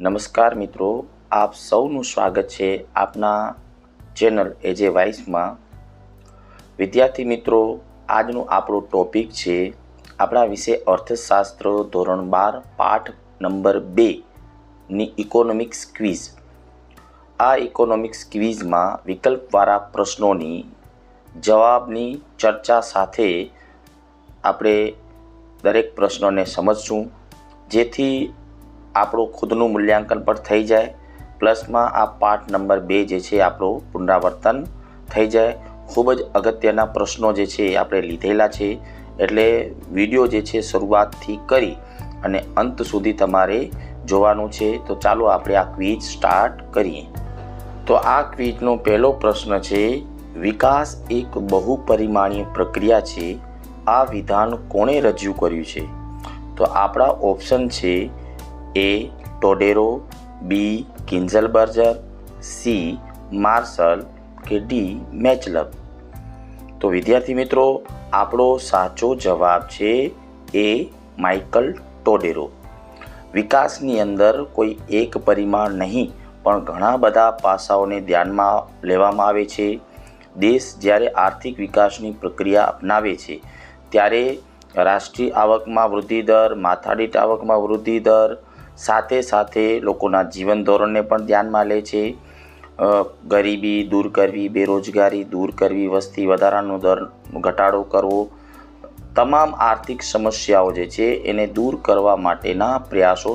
નમસ્કાર મિત્રો, આપ સૌનું સ્વાગત છે આપના ચેનલ એજે વાઇસમાં. વિદ્યાર્થી મિત્રો, આજનું આપણું ટોપિક છે આપણા વિશે અર્થશાસ્ત્ર ધોરણ બાર, પાઠ નંબર બે ની ઇકોનોમિક્સ ક્વિઝ. આ ઇકોનોમિક્સ ક્વિઝમાં વિકલ્પવાળા પ્રશ્નોની જવાબની ચર્ચા સાથે આપણે દરેક પ્રશ્નોને સમજશું. જેથી આપણું ખુદનું મૂલ્યાંકન પણ થઈ જાય. પ્લસમાં આ પાઠ નંબર બે જે છે, આપણું પુનરાવર્તન થઈ જાય. ખૂબ જ અગત્યના પ્રશ્નો જે છે આપણે લીધેલા છે. એટલે વીડિયો જે છે, શરૂઆતથી કરી અને અંત સુધી તમારે જોવાનું છે. તો ચાલો આપણે આ ક્વિઝ સ્ટાર્ટ કરીએ. તો આ ક્વિઝનો પહેલો પ્રશ્ન છે, વિકાસ એક બહુપરિમાણીય પ્રક્રિયા છે. આ વિધાન કોણે રજૂ કર્યું છે? તો આપણા ઓપ્શન છે A Todaro B Kindleberger C Marshall કે ડી મેચલબ તો વિદ્યાર્થી મિત્રો, આપણો સાચો જવાબ છે એ માઇકલ ટોડેરો વિકાસની અંદર કોઈ એક પરિમાણ નહીં, પણ ઘણા બધા પાસાઓને ધ્યાનમાં લેવામાં આવે છે. દેશ જ્યારે આર્થિક વિકાસની પ્રક્રિયા અપનાવે છે, ત્યારે રાષ્ટ્રીય આવકમાં વૃદ્ધિ દર, માથાદીઠ આવકમાં વૃદ્ધિ દર સાથે સાથે લોકોના જીવન ધોરણને પણ ધ્યાનમાં લે છે. ગરીબી દૂર કરવી, બેરોજગારી દૂર કરવી, વસ્તી વધારાનો દર ઘટાડો કરવો, તમામ આર્થિક સમસ્યાઓ જે છે એને દૂર કરવા માટેના પ્રયાસો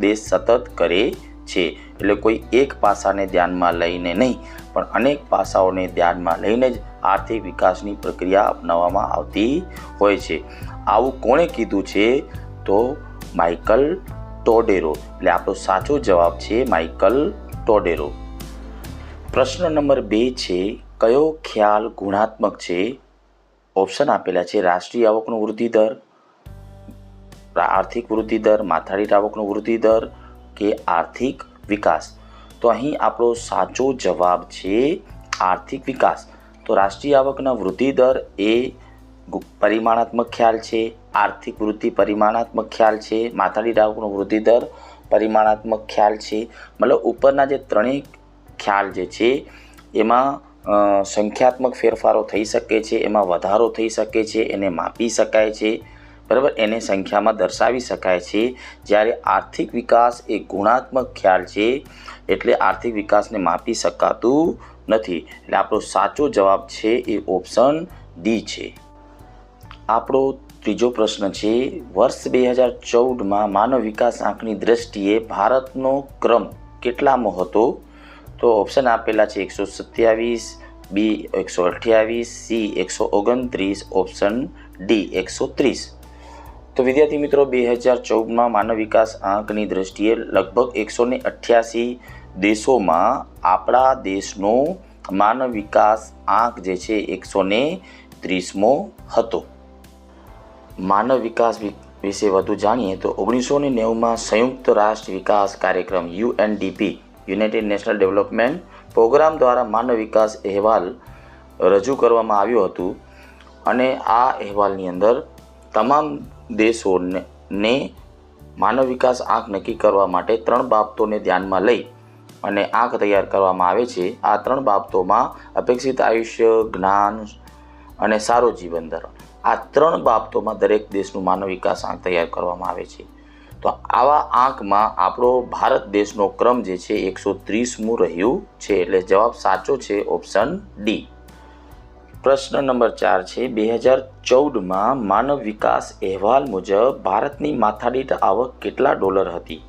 દેશ સતત કરે છે. એટલે કોઈ એક પાસાને ધ્યાનમાં લઈને નહીં, પણ અનેક પાસાઓને ધ્યાનમાં લઈને જ આર્થિક વિકાસની પ્રક્રિયા અપનાવવામાં આવતી હોય છે. આવું કોણે કીધું છે? તો માઇકલ ટોડેરો. એટલે આપણો સાચો જવાબ છે માઇકલ ટોડેરો. પ્રશ્ન નંબર બે છે, કયો ખ્યાલ ગુણાત્મક છે? ઓપ્શન આપેલા છે, રાષ્ટ્રીય આવકનો વૃદ્ધિ દર આર્થિક વૃદ્ધિ દર માથાદીઠ આવકનો વૃદ્ધિ દર કે આર્થિક વિકાસ? તો અહીં આપણો સાચો જવાબ છે આર્થિક વિકાસ. તો રાષ્ટ્રીય આવકના વૃદ્ધિ દર એ પરિમાણાત્મક ખ્યાલ છે આર્થિક વૃદ્ધિ પરિમાણાત્મક ખ્યાલ છે, માથાડી ડાઉકનો વૃદ્ધિ દર પરિમાણાત્મક ખ્યાલ છે. મતલબ ઉપરના જે ત્રણેય ખ્યાલ જે છે, એમાં સંખ્યાત્મક ફેરફારો થઈ શકે છે, એમાં વધારો થઈ શકે છે, એને માપી શકાય છે. બરાબર? એને સંખ્યામાં દર્શાવી શકાય છે. જ્યારે આર્થિક વિકાસ એ ગુણાત્મક ખ્યાલ છે, એટલે આર્થિક વિકાસને માપી શકાતું નથી. એટલે આપણો સાચો જવાબ છે એ ઓપ્શન ડી છે. આપણો ત્રીજો પ્રશ્ન છે, વર્ષ બે હજાર ચૌદમાં માનવ વિકાસ આંકની દ્રષ્ટિએ ભારતનો ક્રમ કેટલામો હતો? તો ઓપ્શન આપેલા છે એકસો સત્યાવીસ બી એકસો અઠ્યાવીસ સી એકસો ઓગણત્રીસ ઓપ્શન ડી એકસો ત્રીસ. તો વિદ્યાર્થી મિત્રો, બે હજાર ચૌદમાં માનવ વિકાસ આંકની દ્રષ્ટિએ લગભગ એકસો ને અઠ્યાસી દેશોમાં આપણા દેશનો માનવ વિકાસ આંક જે છે, એકસો ત્રીસમો હતો. માનવ વિકાસ વિશે વધુ જાણીએ તો ઓગણીસો ને નેવુંમાં સંયુક્ત રાષ્ટ્ર વિકાસ કાર્યક્રમ UNDP, united national development programme દ્વારા માનવ વિકાસ અહેવાલ રજૂ કરવામાં આવ્યું હતું. અને આ અહેવાલની અંદર તમામ દેશોને માનવ વિકાસ આંક નક્કી કરવા માટે ત્રણ બાબતોને ધ્યાનમાં લઈ અને આંક તૈયાર કરવામાં આવે છે. આ ત્રણ બાબતોમાં અપેક્ષિત આયુષ્ય, જ્ઞાન અને સારો જીવન ધોરણ આ ત્રણ બાબતોમાં દરેક દેશનું માનવ વિકાસ આંક તૈયાર કરવામાં આવે છે. તો આવા આંકમાં આપણો ભારત દેશનો ક્રમ જે છે એકસો ત્રીસમું રહ્યું છે એટલે જવાબ સાચો છે ઓપ્શન ડી. પ્રશ્ન નંબર ચાર છે બે હજાર ચૌદમાં માનવ વિકાસ અહેવાલ મુજબ ભારતની માથાદીઠ આવક કેટલા ડોલર હતી?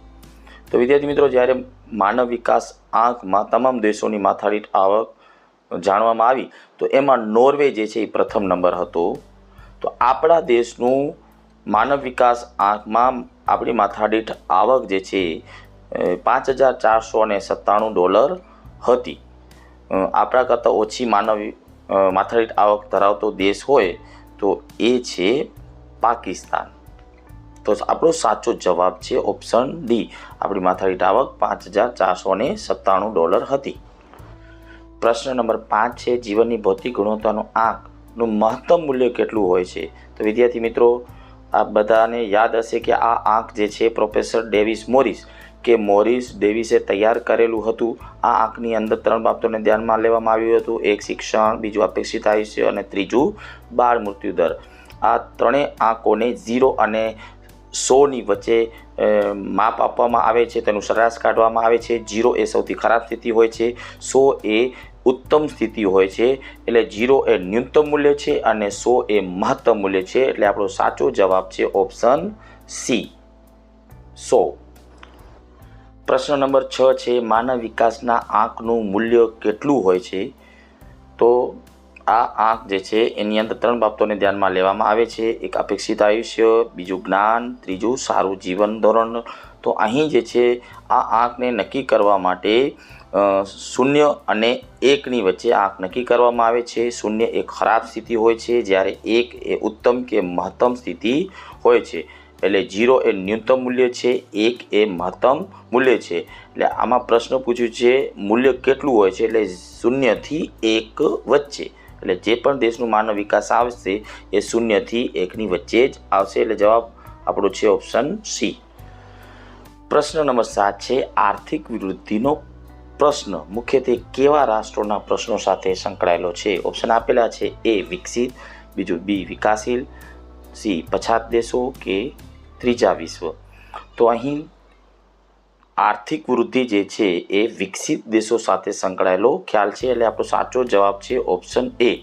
તો વિદ્યાર્થી મિત્રો, જ્યારે માનવ વિકાસ આંકમાં તમામ દેશોની માથાદીઠ આવક જાણવામાં આવી, તો એમાં નોર્વે જે છે એ પ્રથમ નંબર હતો. તો આપણા દેશનું માનવ વિકાસ આંકમાં આપણી માથાદીઠ આવક જે છે પાંચ હજાર ચારસો ને સત્તાણું ડોલર હતી. આપણા કરતાં ઓછી માનવ માથાદીઠ આવક ધરાવતો દેશ હોય તો એ છે પાકિસ્તાન. તો આપણો સાચો જવાબ છે ઓપ્શન ડી. આપણી માથાદીઠ આવક પાંચ હજાર ચારસો ને સત્તાણું ડોલર હતી. પ્રશ્ન નંબર પાંચ છે જીવનની ભૌતિક ગુણવત્તાનો આંકનું મહત્તમ મૂલ્ય કેટલું હોય છે? તો વિદ્યાર્થી મિત્રો આ બધાને યાદ હશે કે આ આંક જે છે પ્રોફેસર ડેવિસ મોરિસ, કે મોરિસ ડેવિસે તૈયાર કરેલું હતું. આ આંકની અંદર ત્રણ બાબતોને ધ્યાનમાં લેવામાં આવ્યું હતું. એક શિક્ષણ, બીજું અપેક્ષિત આયુષ્ય અને ત્રીજું બાળ મૃત્યુ દર. આ ત્રણેય આંકોને ઝીરો અને સોની વચ્ચે માપ આપવામાં આવે છે. તેનું સરેરાશ કાઢવામાં આવે છે. જીરો એ સૌથી ખરાબ સ્થિતિ હોય છે. સો એ ઉત્તમ સ્થિતિ હોય છે, એટલે જીરો એ ન્યૂનતમ મૂલ્ય છે અને સો એ મહત્તમ મૂલ્ય છે, એટલે આપણો સાચો જવાબ છે ઓપ્શન સી. સો. પ્રશ્ન નંબર છ છે, માનવ વિકાસના આંકનું મૂલ્ય કેટલું હોય છે? તો આ આંક જે છે, એની અંદર ત્રણ બાબતોને ધ્યાનમાં લેવામાં આવે છે. એક અપેક્ષિત આયુષ્ય, બીજું જ્ઞાન, ત્રીજું સારું જીવન ધોરણ તો અહીં જે છે, આ આંકને નક્કી કરવા માટે શૂન્ય અને એકની વચ્ચે આંક નક્કી કરવામાં આવે છે. શૂન્ય એ ખરાબ સ્થિતિ હોય છે, જ્યારે એક એ ઉત્તમ કે મહત્તમ સ્થિતિ હોય છે. એટલે જીરો એ ન્યૂનતમ મૂલ્ય છે, એક એ મહત્તમ મૂલ્ય છે. એટલે આમાં પ્રશ્ન પૂછ્યું છે, મૂલ્ય કેટલું હોય છે? એટલે શૂન્યથી એક વચ્ચે. એટલે જે પણ દેશનું માનવ વિકાસ આવશે, એ શૂન્યથી એકની વચ્ચે જ આવશે. એટલે જવાબ આપણો છે ઓપ્શન સી પ્રશ્ન નંબર સાત છે, આર્થિક વૃદ્ધિનો પ્રશ્ન. મુખ્યત્વે કેવા રાષ્ટ્રોના પ્રશ્નો સાથે સંકળાયેલો છે? ઓપ્શન આપેલા છે એ વિકસિત, બીજું બી વિકાસશીલ સી પછાત દેશો કે ત્રીજા વિશ્વ. તો અહીં આર્થિક વૃદ્ધિ જે છે, એ વિકસિત દેશો સાથે સંકળાયેલો ખ્યાલ છે, એટલે આપણો સાચો જવાબ છે ઓપ્શન એ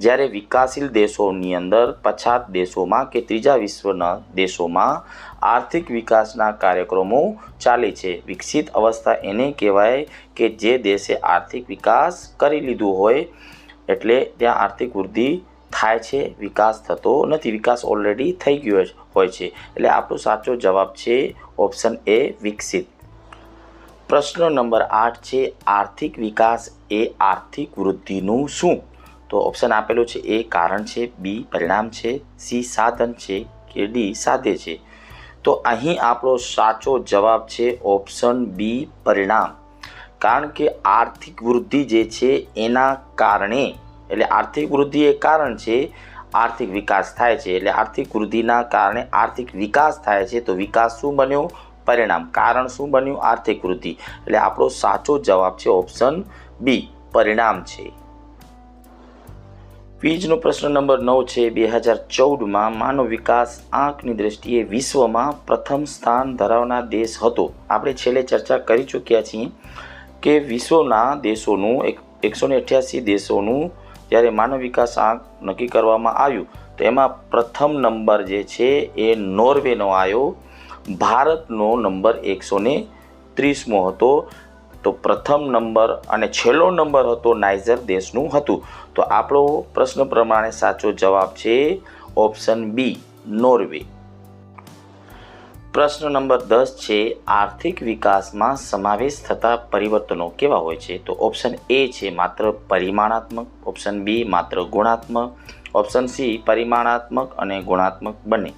જ્યારે વિકાસશીલ દેશોની અંદર પછાત દેશોમાં કે ત્રીજા વિશ્વના દેશોમાં આર્થિક વિકાસના કાર્યક્રમો ચાલે છે. વિકસિત અવસ્થા એને કહેવાય કે જે દેશે આર્થિક વિકાસ કરી લીધું હોય એટલે ત્યાં આર્થિક વૃદ્ધિ થાય છે. વિકાસ થતો નથી. વિકાસ ઓલરેડી થઈ ગયો હોય છે. એટલે આપણો સાચો જવાબ છે ઓપ્શન એ વિકસિત. પ્રશ્ન નંબર આઠ છે, આર્થિક વિકાસ એ આર્થિક વૃદ્ધિનું શું? તો ઓપ્શન આપેલું છે એ કારણ છે બી પરિણામ છે સી સાધન છે કે ડી સાધે છે. તો અહીં આપણો સાચો જવાબ છે ઓપ્શન બી પરિણામ. કારણ કે આર્થિક વૃદ્ધિ જે છે એના કારણે, એટલે આર્થિક વૃદ્ધિ એ કારણ છે, આર્થિક વિકાસ થાય છે. એટલે આર્થિક વૃદ્ધિના કારણે આર્થિક વિકાસ થાય છે, તો વિકાસ શું બન્યો? પરિણામ. કારણ શું બન્યું? આર્થિક વૃદ્ધિ. એટલે આપણો સાચો જવાબ છે ઓપ્શન બી પરિણામ છે. વીજનો પ્રશ્ન નંબર નવ છે બે હજાર ચૌદમાં માનવ વિકાસ આંકની દ્રષ્ટિએ વિશ્વમાં પ્રથમ સ્થાન ધરાવનાર દેશ હતો. આપણે છેલ્લે ચર્ચા કરી ચૂક્યા છીએ કે વિશ્વના દેશોનું એક, એકસો ને અઠ્યાસી દેશોનું જ્યારે માનવ વિકાસ આંક નક્કી કરવામાં આવ્યું, તો એમાં પ્રથમ નંબર જે છે એ નોર્વેનો આવ્યો. ભારતનો નંબર એકસો ને ત્રીસમો હતો. તો પ્રથમ નંબર અને છેલ્લો નંબર હતો નાઇઝર દેશનું હતું. તો આપણો પ્રશ્ન પ્રમાણે સાચો જવાબ છે ઓપ્શન બી, નોર્વે. પ્રશ્ન નંબર દસ છે, આર્થિક વિકાસમાં સમાવેશ થતા પરિવર્તનો કેવા હોય છે? તો ઓપ્શન એ છે માત્ર પરિમાણાત્મક, ઓપ્શન બી માત્ર ગુણાત્મક, ઓપ્શન સી પરિમાણાત્મક અને ગુણાત્મક બંને.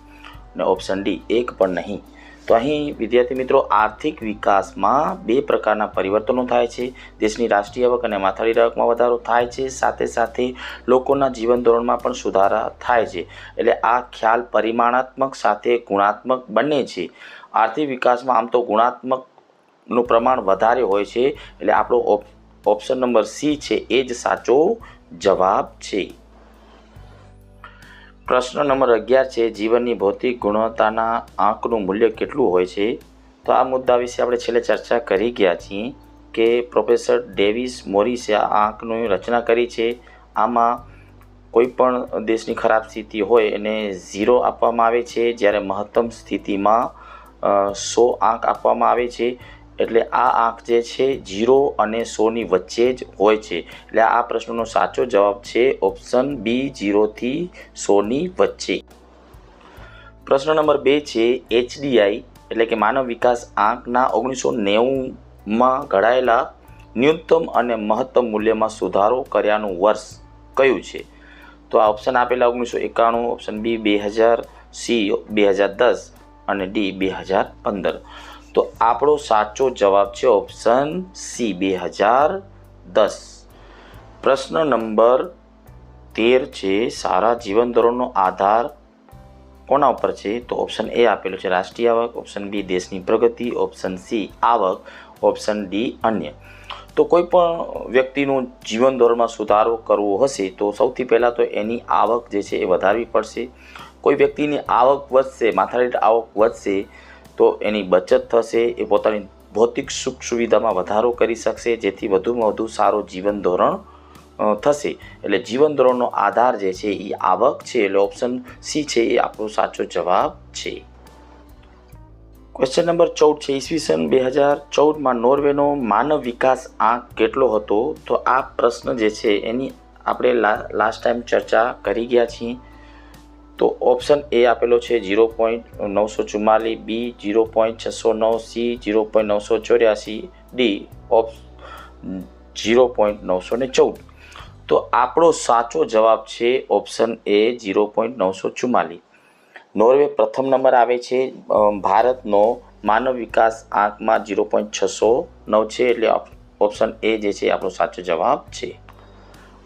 અને ઓપ્શન ડી એક પણ નહીં. તો અહીં વિદ્યાર્થી મિત્રો, આર્થિક વિકાસમાં બે પ્રકારના પરિવર્તનો થાય છે. દેશની રાષ્ટ્રીય આવક અને માથાડી આવકમાં વધારો થાય છે. સાથે સાથે લોકોના જીવન ધોરણમાં પણ સુધારા થાય છે. એટલે આ ખ્યાલ પરિમાણાત્મક સાથે ગુણાત્મક બંને છે. આર્થિક વિકાસમાં આમ તો ગુણાત્મકનું પ્રમાણ વધારે હોય છે. એટલે આપણો ઓપ- ઓપ્શન નંબર સી છે, એ જ સાચો જવાબ છે. પ્રશ્ન નંબર અગિયાર છે, જીવનની ભૌતિક ગુણવત્તાના આંકનું મૂલ્ય કેટલું હોય છે? તો આ મુદ્દા વિશે આપણે છેલ્લે ચર્ચા કરી ગયા છીએ કે પ્રોફેસર ડેવિસ મોરિસે આ આંકની રચના કરી છે. આમાં કોઈ પણ દેશની ખરાબ સ્થિતિ હોય એને ઝીરો આપવામાં આવે છે. જ્યારે મહત્તમ સ્થિતિમાં સો આંક આપવામાં આવે છે. એટલે આ આંક જે છે, જીરો અને સોની વચ્ચે જ હોય છે. એટલે આ પ્રશ્નનો સાચો જવાબ છે ઓપ્શન બી જીરોથી સોની વચ્ચે. પ્રશ્ન નંબર બે છે, એચડીઆઈ, એટલે કે માનવ વિકાસ આંકના ઓગણીસો નેવુંમાં ઘડાયેલા ન્યૂનતમ અને મહત્તમ મૂલ્યમાં સુધારો કર્યાનું વર્ષ કયું છે? તો આ ઓપ્શન આપેલા ઓગણીસો એકાણું, ઓપ્શન બી બે હજાર સી, બે હજાર દસ અને ડી બે હજાર પંદર. તો આપણો સાચો જવાબ છે ઓપ્શન સી બે હજાર દસ. પ્રશ્ન નંબર તેર છે, સારા જીવન ધોરણનો આધાર કોના ઉપર છે? તો ઓપ્શન એ આપેલું છે, રાષ્ટ્રીય આવક. ઓપ્શન બી દેશની પ્રગતિ. ઓપ્શન સી આવક. ઓપ્શન ડી અન્ય. તો કોઈ પણ વ્યક્તિનું જીવન ધોરણમાં સુધારો કરવો હશે, તો સૌથી પહેલાં તો એની આવક જે છે એ વધારવી પડશે. કોઈ વ્યક્તિની આવક વધશે માથાદીઠ આવક વધશે તો એની બચત થશે, એ પોતાની ભૌતિક સુખ સુવિધામાં વધારો કરી શકશે, જેથી વધુમાં વધુ સારો જીવન ધોરણ થશે. એટલે જીવન ધોરણનો આધાર જે છે એ આવક છે, એટલે ઓપ્શન સી છે, એ આપણો સાચો જવાબ છે. ક્વેશ્ચન નંબર ચૌદ છે ઈસવીસન બે હજાર ચૌદમાં નોર્વેનો માનવ વિકાસ આંક કેટલો હતો? તો આ પ્રશ્ન જે છે, એની આપણે લાસ્ટ ટાઈમ ચર્ચા કરી ગયા છીએ. તો ઓપ્શન એ આપેલો છે ઝીરો પોઈન્ટ નવસો ચુમ્માલીસ બી ઝીરો પોઈન્ટ છસો નવ સી ઝીરો પોઈન્ટ નવસો ચોર્યાસી ડી ઓપ ઝીરો પોઈન્ટ નવસો ને ચૌદ. તો આપણો સાચો જવાબ છે ઓપ્શન એ ઝીરો પોઈન્ટ નવસો ચુમ્માલીસ નોર્વે પ્રથમ નંબર આવે છે ભારતનો માનવ વિકાસ આંકમાં ઝીરો પોઈન્ટ છસો નવ છે એટલે ઓપ્શન એ જે છે આપણો સાચો જવાબ છે.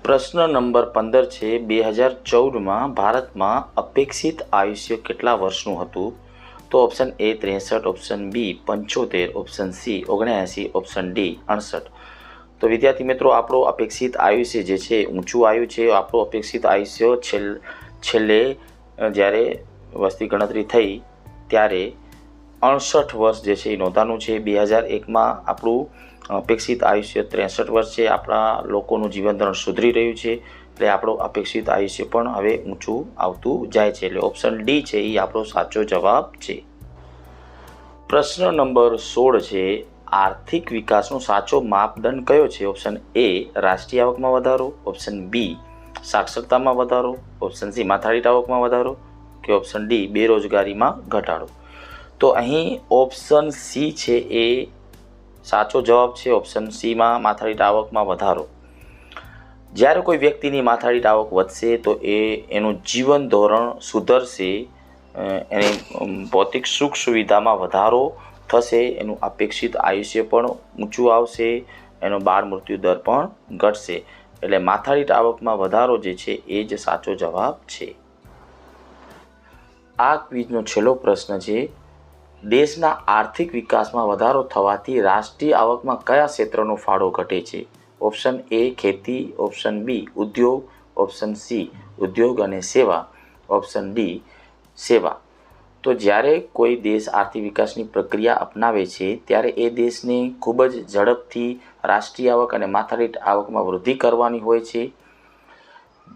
પ્રશ્ન નંબર પંદર છે, બે હજાર ચૌદમાં ભારતમાં અપેક્ષિત આયુષ્ય કેટલા વર્ષનું હતું? તો ઓપ્શન એ ત્રેસઠ ઓપ્શન બી પંચોતેર ઓપ્શન સી ઓગણ્યાસી ઓપ્શન ડી અડસઠ. તો વિદ્યાર્થી મિત્રો, આપણું અપેક્ષિત આયુષ્ય જે છે, ઊંચું આયુ છે. આપણું અપેક્ષિત આયુષ્ય છેલ્, છેલ્લે જ્યારે વસ્તી ગણતરી થઈ, ત્યારે અડસઠ વર્ષ જે છે એ નોંધાનું છે. બે હજાર એકમાં આપણું અપેક્ષિત આયુષ્ય ત્રેસઠ વર્ષ છે. આપણા લોકોનું જીવન ધોરણ સુધરી રહ્યું છે. એટલે આપણું અપેક્ષિત આયુષ્ય પણ હવે ઊંચું આવતું જાય છે. એટલે ઓપ્શન ડી છે એ આપણો સાચો જવાબ છે. પ્રશ્ન નંબર સોળ છે, આર્થિક વિકાસનો સાચો માપદંડ કયો છે? ઓપ્શન એ, રાષ્ટ્રીય આવકમાં વધારો. ઓપ્શન બી, સાક્ષરતામાં વધારો. ઓપ્શન સી માથાડીટ આવકમાં વધારો. કે ઓપ્શન ડી, બેરોજગારીમાં ઘટાડો. તો અહીં ઓપ્શન સી છે એ સાચો જવાબ છે. ઓપ્શન સીમાં માથાદીઠ આવકમાં વધારો. જ્યારે કોઈ વ્યક્તિની માથાદીઠ આવક વધશે તો એ એનું જીવન ધોરણ સુધરશે એની ભૌતિક સુખ સુવિધામાં વધારો થશે, એનું અપેક્ષિત આયુષ્ય પણ ઊંચું આવશે, એનો બાળ મૃત્યુ દર પણ ઘટશે. એટલે માથાદીઠ આવકમાં વધારો જે છે એ જ સાચો જવાબ છે. આ ક્વિઝનો છેલ્લો પ્રશ્ન છે દેશના આર્થિક વિકાસમાં વધારો થવાથી રાષ્ટ્રીય આવકમાં કયા ક્ષેત્રનો ફાળો ઘટે છે? ઓપ્શન એ ખેતી. ઓપ્શન બી ઉદ્યોગ. ઓપ્શન સી ઉદ્યોગ અને સેવા. ઓપ્શન ડી સેવા. તો જ્યારે કોઈ દેશ આર્થિક વિકાસની પ્રક્રિયા અપનાવે છે, ત્યારે એ દેશને ખૂબ જ ઝડપથી રાષ્ટ્રીય આવક અને માથાદીઠ આવકમાં વૃદ્ધિ કરવાની હોય છે.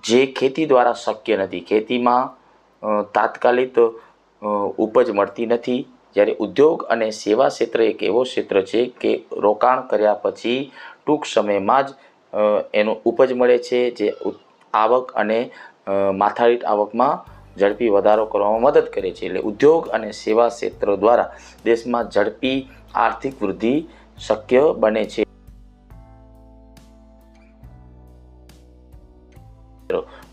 જે ખેતી દ્વારા શક્ય નથી. ખેતીમાં તાત્કાલિક ઉપજ મળતી નથી. જ્યારે ઉદ્યોગ અને સેવા ક્ષેત્ર એક એવો ક્ષેત્ર છે કે રોકાણ કર્યા પછી ટૂંક સમયમાં જ એનો ઉપજ મળે છે, જે આવક અને માથાળીટ આવકમાં ઝડપી વધારો કરવામાં મદદ કરે છે. એટલે ઉદ્યોગ અને સેવા ક્ષેત્ર દ્વારા દેશમાં ઝડપી આર્થિક વૃદ્ધિ શક્ય બને છે.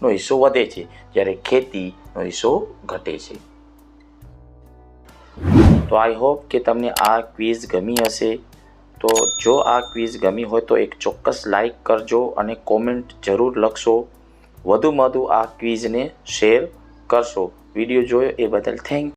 નો હિસ્સો વધે છે, જ્યારે ખેતીનો હિસ્સો ઘટે છે. તો આઈ હોપ કે તમને આ ક્વિઝ ગમી હશે. તો જો આ ક્વિઝ ગમી હોય તો એક ચોક્કસ લાઈક કરજો અને કોમેન્ટ જરૂર લખશો. વધુમાં વધુ આ ક્વિઝને શેર કરશો. વીડિયો જોયો એ બદલ થેન્ક